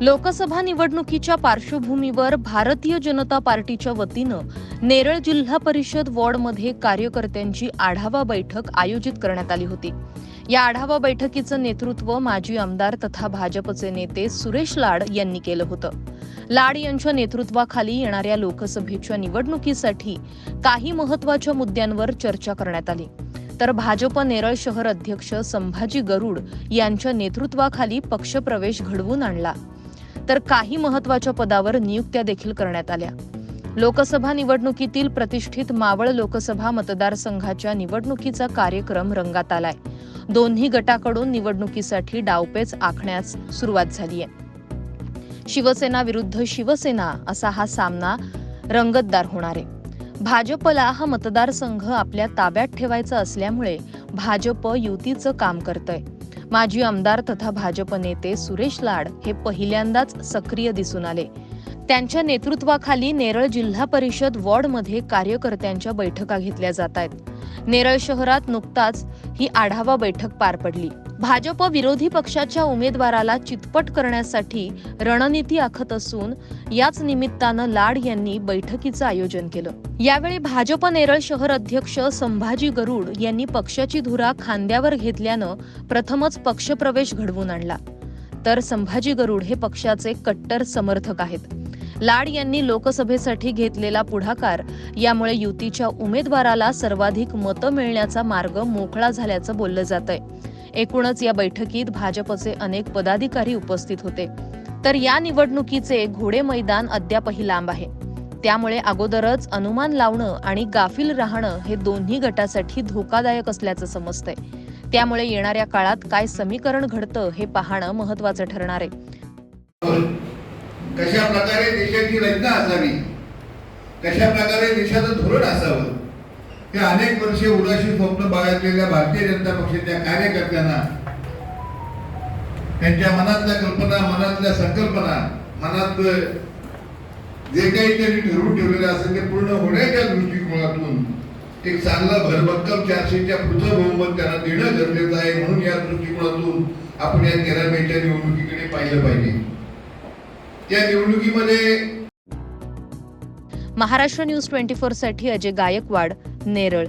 लोकसभा निवडणुकीच्या पार्श्वभूमीवर भारतीय जनता पार्टीच्या वतीनं नेरळ जिल्हा परिषद वॉर्डमध्ये कार्यकर्त्यांची आढावा बैठक आयोजित करण्यात आली होती. या आढावा बैठकीचं नेतृत्व माजी आमदार तथा भाजपचे नेते सुरेश लाड यांनी केलं होतं. लाड यांच्या नेतृत्वाखाली येणाऱ्या लोकसभेच्या निवडणुकीसाठी काही महत्त्वाच्या मुद्द्यांवर चर्चा करण्यात आली. तर भाजप नेरळ शहर अध्यक्ष संभाजी गरुड यांच्या नेतृत्वाखाली पक्षप्रवेश घडवून आणला. तर काही महत्त्वाच्या पदावर नियुक्त्या देखील करण्यात आल्या. लोकसभा निवडणुकीतील प्रतिष्ठित मावळ लोकसभा मतदारसंघाच्या निवडणुकीचा कार्यक्रम रंगात आलाय. दोन्ही गटाकडून निवडणुकीसाठी डावपेच आखण्यास सुरुवात झाली आहे शिवसेना विरुद्ध शिवसेना असा हा सामना रंगतदार होणार आहे. भाजपला हा मतदारसंघ आपल्या ताब्यात ठेवायचा असल्यामुळे भाजप युतीचं काम करतंय. माजी आमदार तथा भाजप नेते सुरेश लाड हे पहिल्यांदाच सक्रिय दिसून आले. त्यांच्या नेतृत्वाखाली नेरळ जिल्हा परिषद वॉर्डमध्ये कार्यकर्त्यांच्या बैठका घेतल्या जात आहेत. नेरळ शहरात नुकताच ही आढावा बैठक पार पडली. भाजप विरोधी पक्षाच्या उमेदवाराला चितपट करण्यासाठी रणनीती आखत असून याच निमित्तानं लाड यांनी बैठकीचं आयोजन केलं. यावेळी भाजप नेरळ शहर अध्यक्ष संभाजी गरुड यांनी पक्षाची धुरा खांद्यावर घेतल्यानं प्रथमच पक्षप्रवेश घडवून आणला. तर संभाजी गरुड हे पक्षाचे कट्टर समर्थक आहेत. लाड यांनी लोकसभेसाठी घेतलेला पुढाकार. यामुळे युतीच्या उमेदवाराला सर्वाधिक मतं मिळण्याचा मार्ग मोकळा झाल्याचं बोललं जात आहे एकूणच या बैठकीत भाजपचे अनेक पदाधिकारी उपस्थित होते. तर या निवडणुकीचे घोडे मैदान अद्यापही लांब आहे. त्यामुळे अगोदरच अनुमान लावणं आणि गाफील राहणं हे दोन्ही गटासाठी धोकादायक असल्याचं समजतंय. त्यामुळे येणाऱ्या काळात काय समीकरण घडतं हे पाहणं महत्वाचं ठरणार आहे. कशा प्रकारे देशाची रचना असावी? कशा प्रकारे देशाचं धोरण असावं? हे अनेक वर्षे उडाशी स्वप्न बाळगलेल्या भारतीय जनता पक्षाच्या कार्यकर्त्यांना त्यांच्या मनातल्या कल्पना मनातल्या संकल्पना मनात जे काही त्यांनी ठरवून ठेवलेलं असेल ते पूर्ण होण्याच्या दृष्टिकोनातून एक चांगला भरभक्कम चारशेच्या पुढचं बहुमत त्यांना देणं गरजेचं आहे म्हणून या दृष्टिकोनातून आपण या तेरा मेच्या निवडणुकीकडे पाहिलं पाहिजे. या निवडणुकीमध्ये महाराष्ट्र न्यूज ट्वेंटी फोरसाठी अजय गायकवाड नेरळ.